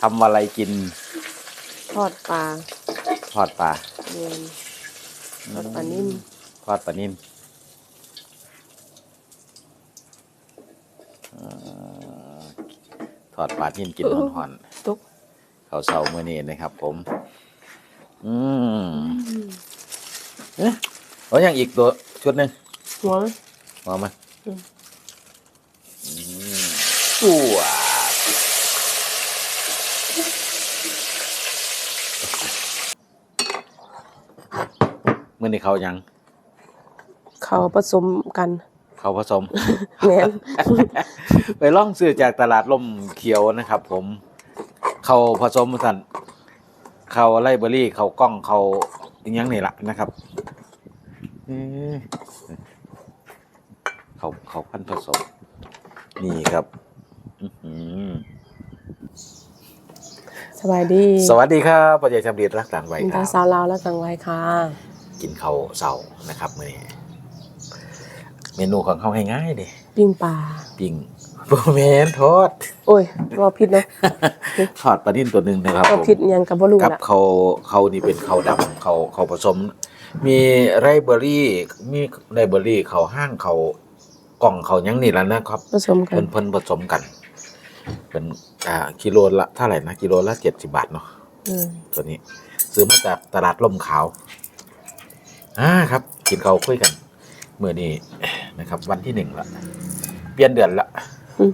ทำอะไรกินทอดปลาทอดปลาเนียนทอดปลานิ่มทอดปลานิ่มเอ่อทอดปลานิ่มกินหอนตุกๆข้าวเช้ามื้อนี้นะครับผม อืมเอ๊ะเอาอย่างอีกตัวชุดหนึ่งหัวมามาอืมอืมปัว มื่อนี้เขายัง เขาผสมกัน เขาผสม แม่น ไปล่องซื้อจากตลาดลมเขียวนะครับ ผม เขาผสมสันเขาไลเบอรี่เขากล้องเขาอหยังนี่แหละนะครับเอ๊ะเขาเขาพันธุ์ผสม นี่ครับอื้อหือสบายดีสวัสดีครับพ่อใหญ่จำดีรักต่างไว้มีคตารับสาวลาวและสังไว้ค่ะ กินเขาวเสานะครับมื่อนี้เมนูของเขาง่ายๆเด้ปิ้งปลาปิ้งโบแมนทอด โอ้ยว่าผิดนะทอดปลาดิ้นตัวหนึ่งนะครับว่าผมผิดยังกับบ่รู้กับละเขาเขานี่เป็นเขาดำเขาเขาผสม มีไรเบอรี่มีไรเบอรี่เขาห้างเขากล่องเขาหยังนี่แล้วนะครับ ผสมกัเพิ่นนเพิ่นผสมกัน เป็นอ่ากิโลละเท่าไหร่นะกิโลละเจ็ดสิบาทเนาะอืมตัวนี้ ซื้อมาจากตลาดล่มขาว อ่าครับกินเขาวคุยกันเมื่อนี้นะครับ วันที่หนึ่งละเปลี่ยนเดือนละอืม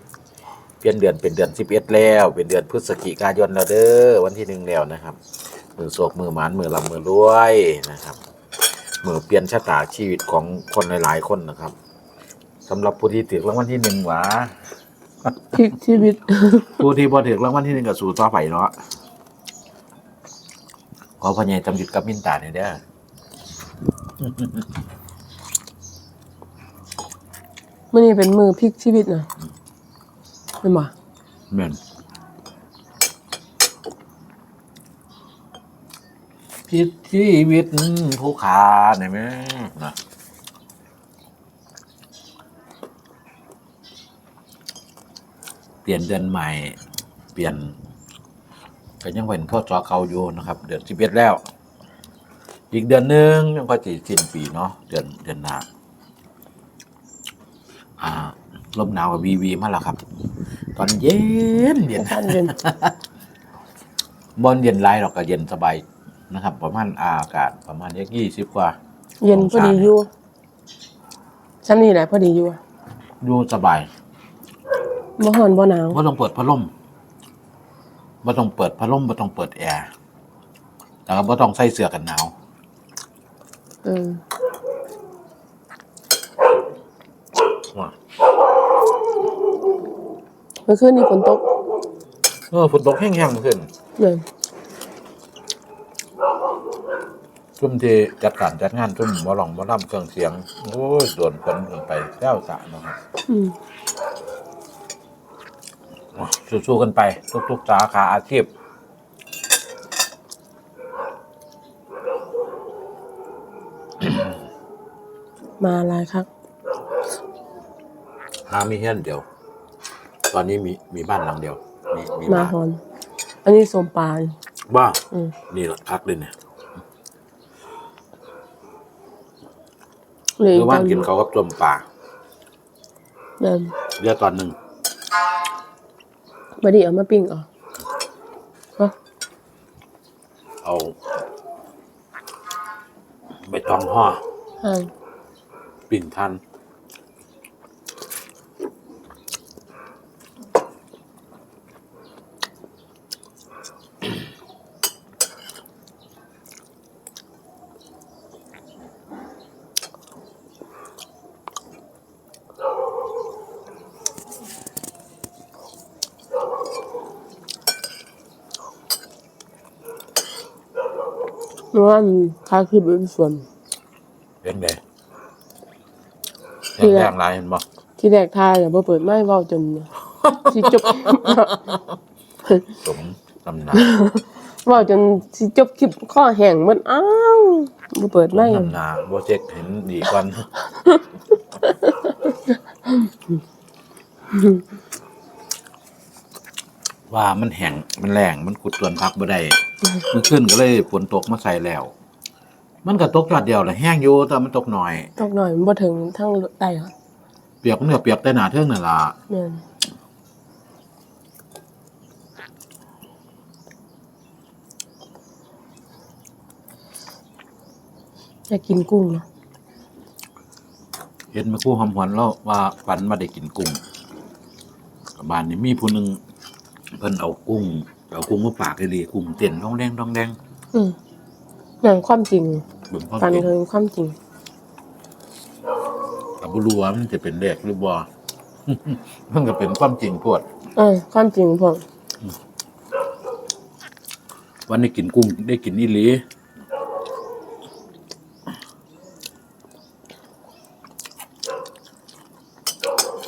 เปลี่ยนเดือนเป็นเดือนสิบเอ็ดแล้ว เป็นเดือนพฤศจิกายนแล้วเด้อวันที่หนึ่งแล้วนะครับ มือโศกมือหมานมือลำมือรวยนะครับมือเปลี่ยนชะตาชีวิตของคนหลายๆคนนะครับสำหรับผู้ที่ถือรางวัลที่หนึ่งหวาพลิกชีวิตผู้ที่พอถือรางวัลที่หนึ่งกับสู่ต่อไปเนาะขอพญายจำหยุดกับมินตาเนี่อยเด้อ มื้อนี้เป็นมือพลิกชีวิตนะเห็นบ่แม่นพิษชีวิตผู้ขาเนี่ยแม่นะเปลี่ยนเดือนใหม่ เปลี่ยนก็ยังเป็นพ่อจอเก่าอยู่นะครับ เดือนสิบเอ็ดแล้ว อีกเดือนหนึ่งยังก็จะสิ้นปีเนาะเดือนเดือนหน้าอ่าลมหนาวกับวีวีมาแล้วครับ ตอนเย็นเย็นท่านเย็นบอลเย็นไรหรอกก็เย็นสบายนะครับ ประมาณอากาศประมาณยักยี่สิบกว่า เย็นพอดีอยู่ชั้นนี้แหละพอดีอยู่อยู่สบายบ่ฮ้อนบ่หนาวไม่ต้องเปิดพัดลมไม่ต้องเปิดพัดลมไม่ต้องเปิดแอร์แล้วก็ไม่ต้องใส่เสื้อกันหนาวเออว้าเมื่อคืนนี้ฝนตกเออฝนตกแห้งๆเมื่อคืนเลยชุ่มที่จัดการจัดงานชุ่มบ่หลองบ่ล่ำเครื่องเสียง โอ้ยโดนฝนลงไปแก้วสะนะครับอืมสู้ๆกันไป ทุกๆสาขาอาชีพ มาหลายครับหามีเฮียนเดียว ตอนนี้มีมีบ้านหลังเดียว มีมีมาบ้านฮอน อันนี้สมปลาบ้าอืม นี่แหละพักเลยเนี่ยเหลือหอีรืกอตว่าอนกินเขากับต้มปลาเดิมเรือตอนหนึ่งบ่ไดีเอามาปิ้งเอะฮะเอาใบตองห่ออ่า ปิ่นทันเมื่อวานค่าคือเป็นส่วน เป็นไง คือแรงๆลายเห็นบ่ที่แรกทายอย่าบ่เปิดไม้เว้าจนสิจบสมตำหนักเว้าจนสิจบคลิปข้อแห้งหมดอ้าวบ่เปิดสไม้มตำหนักโบเจ็กเห็นดีกว่ามว่ามันแห้งมันแรงมันขุดส่วนพักบ่ได้มันขึ้นก็เลยฝนตกมาใส่แล้ว มันก็ตกจอดเดียวแหละแห้งอยู่แต่มันตกหน่อย ตกหน่อยมันบ่ถึงทั้งใต้ค่ะเปียกมันก็เปียกแต่หนาเทิงนั่นล่ะแม่นอยากกินกุ้งเนาะเห็นมาคู่หอมหวนแล้วว่าฝันมาได้กินกุ้งบ้านนี้มีผู้หนึงเพิ่นเอากุ้งเอากุ้งมาฝากให้ดีกุ้งเต้นท้องแดงท้องแดงอืมอย่างความจริง เบิ่งความฟันเต้นคือความจริงกับบ่รู้ว่ามันจะเป็นเลขหรือบ่ มันก็เป็นความจริงโพวด เออ ความจริงพวกวันนี้กินกุ้งได้กินอีหลี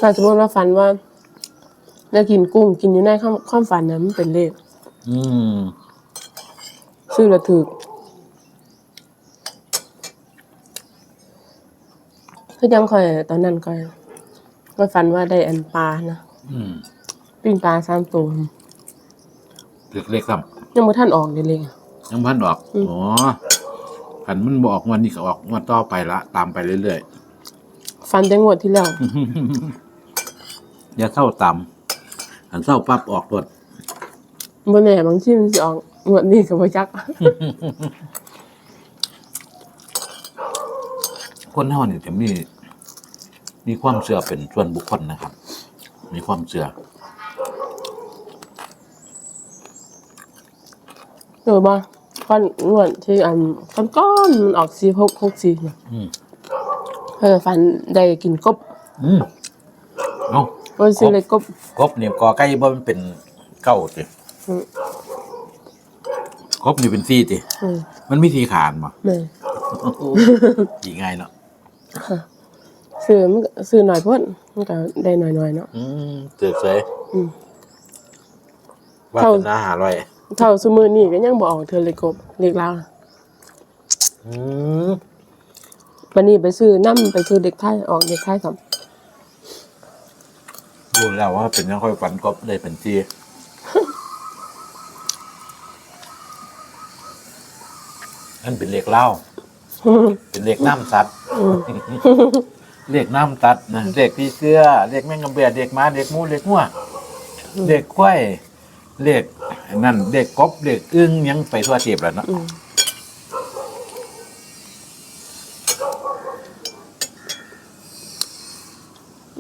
ถ้าสมมติว่าฝันว่าได้กินกุ้งกินอยู่ในความความฝันนั้นมันเป็นเลขอืม ซื้อและถูก คือยังคอย ตอนนั้นคอยก็ฝันว่าได้อันปลานะอืมปิ้งปลาสามตัวเล็กเล็กครับยังบ่ท่านออกเลยเลยยังพันออกอืม อ๋อขันมันบออกวันนี้ก็ออกงวันต่อไปละ ตามไปเรื่อยฟันแต่งวดที่แล้ว ๆ อย่าเศร้าตามขันเศร้าปั๊บออกรถบ่แน่บางทีมันสิออกงวดนี้ก็บ่จัก คนเฮาเนี่ยจะมีมีความเชื่อเป็นส่วนบุคคลนะครับ มีความเชื่อเออบ่ฟันงวดที่อันก้อนๆมันออก46 64เนี่ยอืมเออฟันได้กินกบอืมเนาะบ่ซื้อเลยกบกบเนี่ยกอไก่บ่มันเป็นเก้าติอืมกบนี่เป็นซี่ติอืมมันมีสีขานบ่แม่ดีง่ายเนาะ ซื้อมันก็ซื้อหน่อยพุ่นมันก็ได้หน่อยๆเนาะ อืมเจ๋อเสยอืม ว่าเท่าเป็นหน้าหาร้อย เท่าซุมื้อนี้ก็ยังบ่ออกเทื่อเลยกบเรียกลาวอืมวันนี้ไปซื้อน้ำไปซื้อเด็กไทยออกเด็กไทยครับรู้แล้วว่าเป็นยังค่อยฝันกบได้เป็นจีนั่นเป็นเลขเล่า เป็นเลขน้ำสัตว์เลขน้ำตัดนะเลขพี่เสื้อเลขแมงกะเบียเลขม้าเลขหมูเลขงัวเลขควายเลขนั่นเลขกบเลขอึ้งยังไปทั่วทีบแล้วเนาะอืม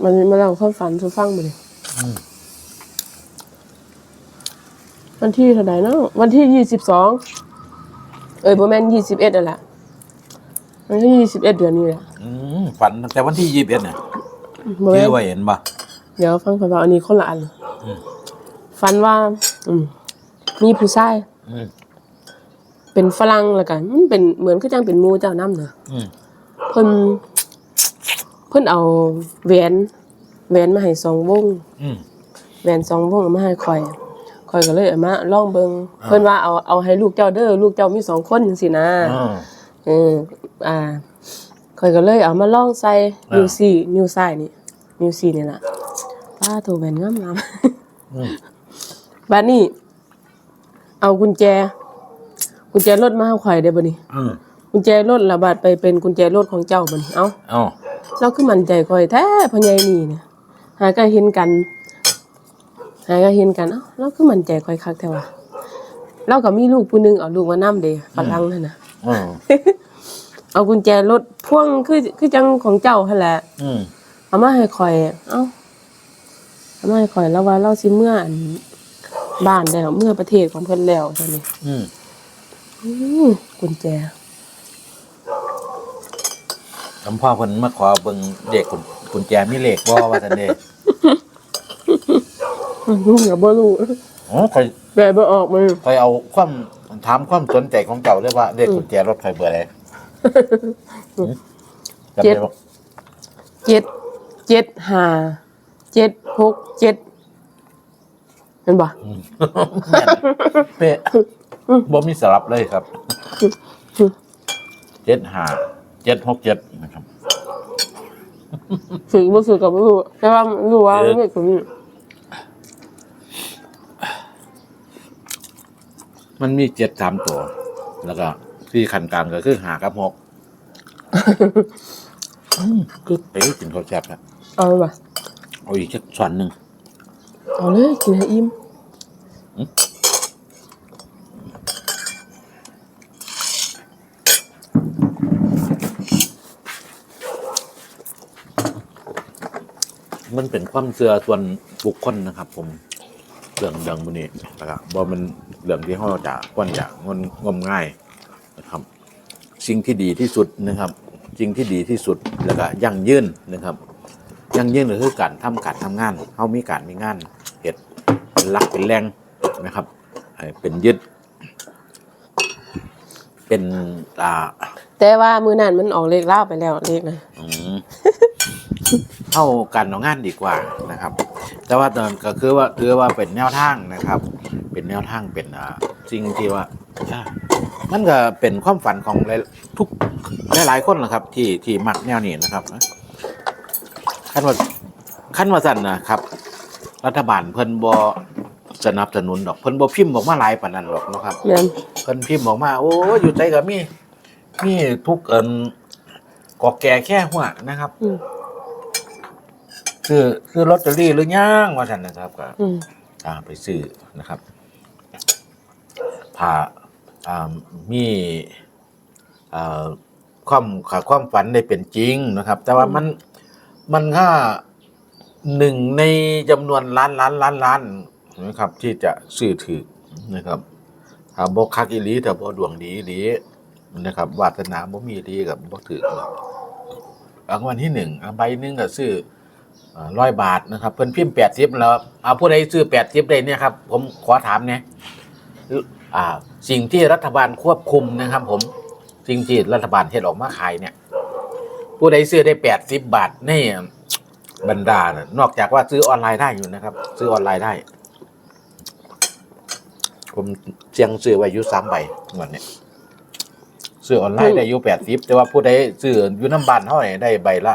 มันมาเล่าความฝันสู่ฟังบ่ดิวันที่เท่าไหร่เนาะวันที่ยี่สิบสองเอ้ยบ่แม่นยี่สิบเอ็ดนั่นแหละ วันที่ยี่สิบเอ็ดเดือนนี้แหละอืมฝันตั้งแต่วันที่ยี่สิบเอ็ดเนี่ยบ่แม่ชื่นอว่าเห็นปะเดี๋ยวฟังก่อนว่าอันนี้คนละอันฝันว่า อืมมีผู้ชายอืมเป็นฝรั่งแล้วกันมันเป็นเหมือนก็จังเป็นหมูเจ้าน้ำเนอะอืมเพิ่นเพิ่นเอาแหวนแหวนมาให้สองวงอืมแหวนสองวงเอามาให้ข่อยข่อยก็เลยเอามาลองเบิงเพิ่นว่าเอาเอาให้ลูกเจ้าเด้อลูกเจ้ามีสองคนจังซี่นะอ่า เออ อ่าข่อยก็เลยเอามาลองใส่อ่านิ้ นิ้วสี่นิ้วซ้ายนี่นิ้วสี่นี่ล่ะป้าตัวแหวนงามๆอืมบัดนี้ เอากุญแจ กุญแจรถมาให้ข่อยได้บ่นี่อืมกุญแจรถระบาดไปเป็นกุญแจรถของเจ้าบ่นี่เอ้า เอ้าเราคือมั่นใจข่อยแท้พ่อใหญ่นี่เนี่ยหาก็เห็นกัน หาก็เห็นกันเอ้าเราคือมั่นใจข่อยคักแท้ว่าเราก็มีลูกผู้หนึงเอาลูกมานํเด้ฝรั่งนั่นน่ะ อืมเอากุญแจรถพ่วงคือคือจังของเจ้าหั่นแหละอืมเอามาให้ข่อย เอ้าเอามาให้ข่อยแล้วว่าเราสิเมื่ออันบ้านแล้วเมื่อประเทศของเพิ่นแล้วซั่นนี่อืมอือกุญแจ คำพ่อเพิ่นมาขอเบิ่งเด็กกุญกุญแจมีเลขบ่ว่าซั่นเด้อือก็บ่รู้อ๋อค่อยแปลบ่ออกมือค่อยเอาความ ถามความสนใจของเจ้าเลยว่าเลขกุญแจรถใครเบอร์อะไรหืมจำได้บ่เจ็ดเจ็ดห้าเจ็ดหกเจ็ดเห็นบ่แม่นเป๊ะบ่มีสลับเลยครับเจ็ดห้าเจ็ดหกเจ็ดนะครับฝึกบ่ฝึกก็บ่รู้แต่ว่ารู้ว่าเออเลขตัวนี้ มันมีเจ็ดสามตัว แล้วก็ที่ขันกลางก็คือหากับหกอืมคือไปกินข้าวแซ่บนะเอาป่ะเอาอีกสักช้อนหนึ่งเอาเลยกินให้อิ่มมันเป็นความเชื่อส่วนบุคคลนะครับผม เรื่องเรื่องมันนี้นะครับบ่มันเรื่องที่เขาจะควรจะงนงมง่ายนะครับ สิ่งที่ดีที่สุดนะครับสิ่งที่ดีที่สุดแล้วก็ยั่งยืนนะครับ ยั่งยืนก็คือการทำการทำงานเขามีการมีงานเหตุเป็นหลักเป็นแรงนะครับให้เป็นยึด เป็นอ่าแต่ว่ามื้อนั้นมันออกเลขเล่าวไปแล้วเลขนะอืมเข้ากันเอางานดีกว่านะครับ แต่ว่าตอนก็คือว่าคือว่าเป็นแนวทางนะครับ เป็นแนวทางเป็นอ่าสิ่งที่ว่าอ่ามันก็เป็นความฝันของหลายทุกหลายๆคนนะครับ ที่ที่มักแนวนี้นะครับขั้นว่าขั้นว่าสั่นนะครับ รัฐบาลเพิ่นบ่สนับสนุนดอกเพิ่นบ่พิมพ์บอกมาหลายปานนั้นหรอกเนาะครับแม่นเพิ่นพิมพ์บอกมาโอ้อยู่ใจกับมีมีทุกเอินกอกแก่แค่หัวนะครับ อืมคือคือลอตเตอรี่หรือย่างว่าท่านนะครับก็อืมอ่าไปซื้อนะครับผ่าอ่ามีอ่าความขาความฝันได้เป็นจริงนะครับ แต่ว่ามันมันค่าหนึ่งในจำนวนล้านล้านล้านล้านนะครับ ที่จะซื้อถือนะครับถ้าบ่คักอีหลีถ้าบ่ดวงดีอีหลีนะครับวาสนาบ่มีอีหลีกับบ่ถือหรอก รางวัลที่หนึ่งอะใบหนึงก็ซื้อ ร้อยบาทนะครับ เพิ่นพิมพ์แปดสิบแล้วเอาผู้ใดซื้อแปดสิบได้เนี่ยครับผมขอถามเนี่ยอ่าสิ่งที่รัฐบาลควบคุมนะครับ ผมสิ่งที่รัฐบาลเฮ็ดออกมาขายเนี่ย ผู้ใดซื้อได้แปดสิบบาทในบรรดาน่ะนอกจากว่าซื้อออนไลน์ได้อยู่นะครับ ซื้อออนไลน์ได้ ผมเสียงซื้อไว้ยู่สามใบงวันนี้ซื้อออนไลน์ได้ยู่แปดสิบแต่ว่าผู้ใดซื้ออยู่น้ำบานเท่าไหร่ได้ใบละ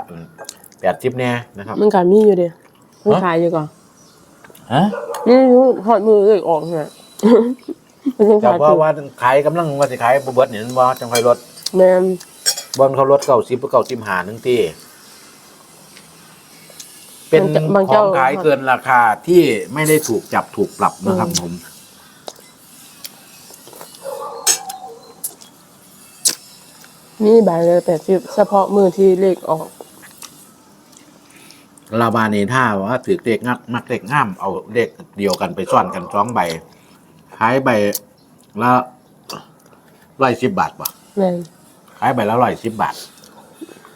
แปดสิบแน่นะครับ มันก็มีอยู่เด้มันฮะขายอยู่ก่อนฮะนี่อยู่ฮอดมือเลขออกน่ะมันยังแต่ขายว่าอยู่ว่าขายกำลังว่าสิขายบ่เบิดเนี่ยว่าจังค่อยลดแม่นบอลเขาลดเก้าสิบเก้าสิบหาหนึ่งที่เป็นบางขเจ้าองขายเกินราคาที่ไม่ได้ถูกจับถูกปรับนะครับผมมีใบเลย80เฉพาะมือที่เลขออก ลาบานีถ้าว่าถือเลขงักมักเลขง่ามเอาเลขเดียวกันไปซ่อนกันสองใบขายใบละร้อยสิบบาทป่ะแม่นขายใบละร้อยสิบบาท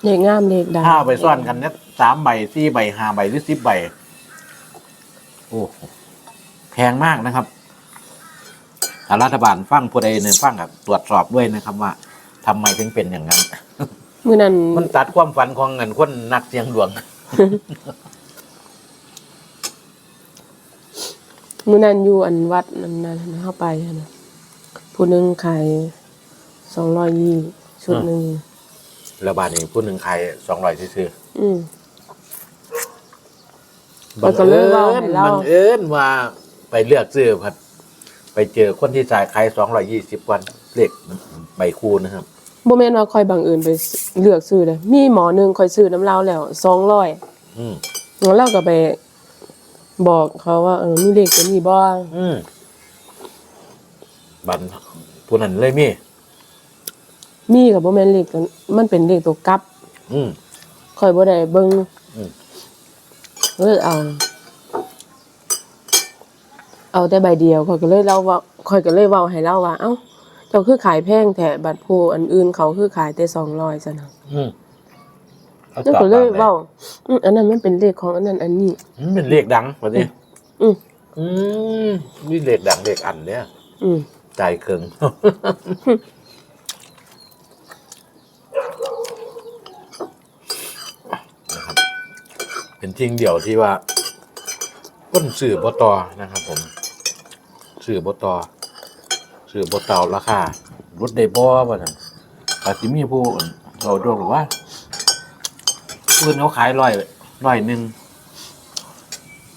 เลขงามเลขดังถ้าเอาไปซ่อนกันเนี่ยสามใบสี่ใบห้าใบหรือสิบใบ โอ้โหแพงมากนะครับถ้ารัฐบาลฟังผู้ใดเนี่ยฟังกับตรวจสอบด้วยนะครับว่าทำไมถึงเป็นอย่างนั้น มื้อนั้น มันตัดความฝันของเงินคนนักเสียงดวง มื้อนั้นอยู่อันวัดนั้นน่ะเฮาไปอะนะผู้หนึงขาย220ชุดหนึงแล้วบาทนี้ผู้หนึ่งขายสองร้อยซื้ออืมๆมันก็เลยเว้าให้เราบังเอิญว่าไปเลือกซื้อพัดไปเจอคนที่จ่ายขายสองร้อยยี่สิบวันเลขใบคูนะครับ บ่แม่นว่าค่อยบังเอิญไปเลือกซื้อเด้อมีหมอหนึงค่อยซื้อน้ำเหล้าแล้ว200อืมแล้วเราก็ไป บอกเขาว่าเออมีเลขตัวนี้บ่อืมบันผู้นั้นเลยมี มีก็บ่แม่นเลขตัวมันเป็นเลขตัวกลับอืมค่อยบ่ได้เบิ่งอืม เลยเอา เอาแต่ใบเดียวข่อยก็เลยเล่าว่าข่อยก็เลยเว้าให้เล่าว่า เอ้า เจ้าคือขายแพงแท้บัตรผู้อันอื่นเขาคือขายแต่200ซั่นน่ะอืมขาแล้วตอบก็เลยมเว้าอืออันนั้นมันเป็นเลขของอันนั้นอันนี้มันเป็นเลขดังวะนี่อืม อืมนี่เลขดังเลขอันเนี่ยอืมใจเคิงนะครับ เป็นทิ้งเดี่ยวที่ว่าต้นสื่อบตอนะครับ ผม สื่อบตอ สื่อบตอราคารถได้บ่ว่านั่นอาจสิมีผู้เราดูหรือว่าพื้นเขาขายร้อยร้อยหนึ่ง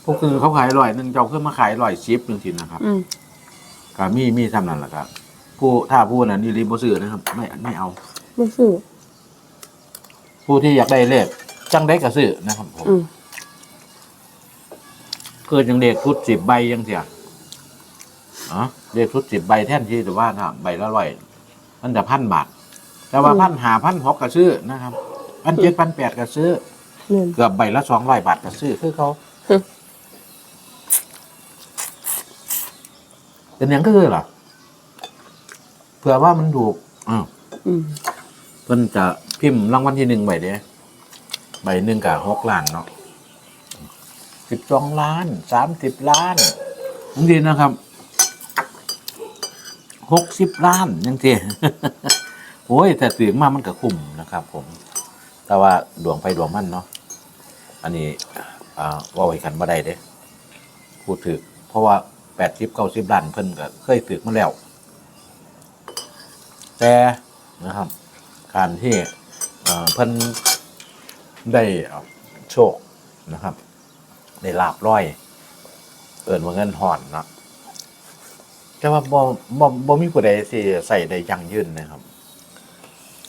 พวกคือเขาขายร้อยหนึ่งเจ้าขึ้นมาขายร้อยชิปหนึ่งทีนะครับอืมก็มีมีทำนั่นแหละครับ ผู้ถ้าผู้นั้นนี่รีบซื้อนะครับ ไม่ไม่เอาไม่ซื้อผู้ที่อยากได้เลขจังได้ก็ซื้อนะครับผมอืมคือจังเลขชุดสิบใบยังเสียอ๋อ เลขชุดสิบใบแท่นที่แต่ว่าถ้าใบละร้อยมันจะพันบาท แต่ว่าพันหาพันหกก็ซื้อนะครับพันเจ็ดพันแปดก็ซื้อ เนี่ยเกือบใบละสองร้อยบาทก็ซื้อคือเขาฮึ เป็นหยังก็คือเหรอเผื่อว่ามันถูกอ้าวอืมเพิ่นจะพิมพ์รางวัลที่หนึ่งใบเด้ใบหนึ่งกับหกล้านเนาะสิบสองล้านสามสิบล้านบางทีนะครับ หกสิบล้านยังทีโอ้ยแต่ตื่นมามันก็คุ้มนะครับ ผม แต่ว่าดวงไปดวงมันเนาะอันนี้อ่าว่าไว้กันบ่ได้เด้พูดถึก เพราะว่าแปดสิบเก้าสิบล้านเพิ่นก็เคยถึกมาแล้ว แต่นะครับ การที่เพิ่นได้โชคนะครับ ได้ลาบร้อย เอินว่าเงินห่อนนะ แต่ว่าบ่บ่บ่มีผู้ใดสิใส่ได้ยั่งยืนนะครับ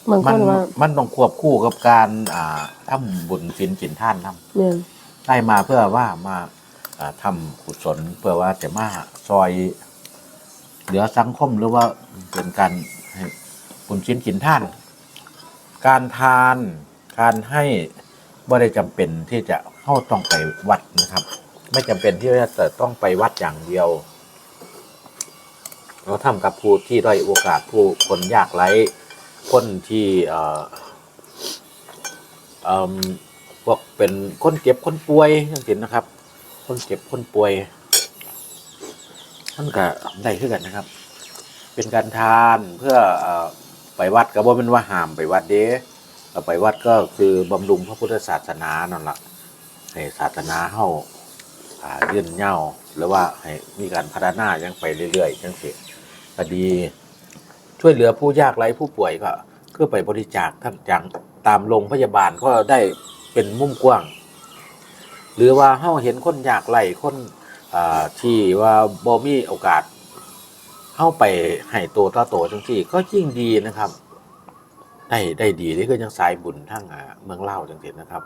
บางคมันนว่ามันต้องควบคู่กับการ อ่าทำบุญศีลกินท่านทำเนี่ยได้มาเพื่อว่ามาอ่าทำกุศลเพื่อว่าจะมาซอยเหลือสังคมหรือว่าเป็นการให้บุญชิ้นกินท่าน การทานการให้บ่ได้จำเป็นที่จะเข้าต้องไปวัดนะครับ ไม่จำเป็นที่จะต้องไปวัดอย่างเดียว เราทำกับผู้ที่ด้อยโอกาสผู้คนยากไร้คนที่เอ่อเอิ่มพวกเป็นคนเจ็บคนป่วยจังซี่นนะครับ คนเจ็บคนป่วยท่านก็ได้ขึ้นกันนะครับ เป็นการทานเพื่อเอ่อไปวัดก็บ่เป็นว่าห้ามไปวัดเด้เอาไปวัดก็คือบำรุงพระพุทธศาสนานั่นแหละให้ศาสนาเฮาอ่ายื่นเย่าหรือว่าให้มีการพัฒนายังไปเรื่อยๆจังซี่ก็ ดี ช่วยเหลือผู้ยากไร้ผู้ป่วยก็คือไปบริจาคท่านจังตามโรงพยาบาลก็ได้เป็นมุมกว้าง หรือว่าเฮาเห็นคนยากไร้คนที่ว่าบ่มีโอกาสเข้าไปให้โตต่อโตจังซี่ก็ยิ่งดีนะครับ ได้ได้ดีนี่ก็ยังสายบุญทั้งเมืองเล่าจังซี่นะครับ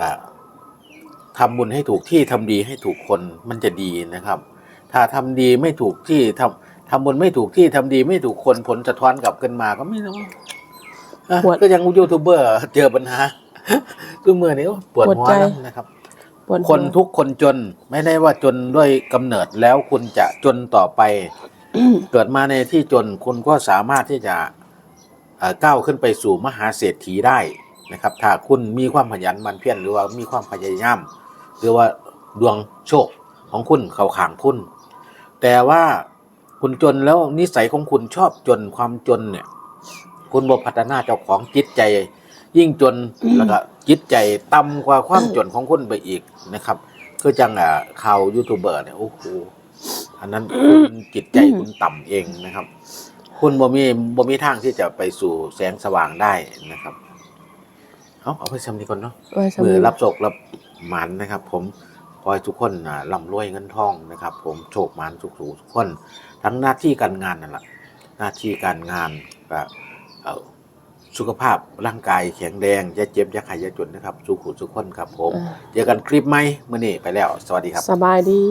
อ่าบุญให้ถูกที่ทำดีให้ถูกคนมันจะดีนะครับ ถ้าทำดีไม่ถูกที่ทำ ทำบุญไม่ถูกที่ทำดีไม่ถูกคนผลสะท้อนกลับขึ้นมาก็ไม่รู้อะปวด ก็ยังยูทูบเบอร์เจอปัญหาทุกเมื่อนี้โอ้ปวดปวดหัวใจแล้วนะครับ ปวดหัวคนทุกคนจนไม่ได้ว่าจนด้วยกำเนิดแล้วคุณจะจนต่อไป เกิดมาในที่จนคุณก็สามารถที่จะเอ่อก้าวขึ้นไปสู่มหาเศรษฐีได้นะครับ ถ้าคุณมีความขยันหมันเพียรหรือว่ามีความพยายาม หรือว่าดวงโชคของคุณเข้าขางคุณ แต่ว่า คุณจนแล้วนิสัยของคุณชอบจนความจนเนี่ย คุณบพัฒนาเจ้าของจิตใจ ยิ่งจนแล้วก็จิตใจต่ำกว่าความจนของคุณไปอีกนะครับคือจังอะข่าวยูทูบเบอร์เนี่ยโอ้โหอันนั้นคุณจิตใจคุณต่ำเองนะครับ คุณบ่มีบ่มีทางที่จะไปสู่แสงสว่างได้นะครับเอาเอาไปสำนีก่อนเนาะไว้สำมืนึอกรับโชครับหมันนะครับ ผมขอให้ทุกคนอ่าร่ำรวยเงินทองนะครับ ผมโชคหมันสุขสูทุกคน ทั้งหน้าที่การงานนั่นแหละหน้าที่การงานก็เอ่อสุขภาพร่างกายแข็งแรงอย่าเจ็บอย่าไข้อย่าจนนะครับสุขุสุขคนครับผมอ่าเจอกันคลิปไหมเมื่อนี้ไปแล้ว สวัสดีครับ สบายดี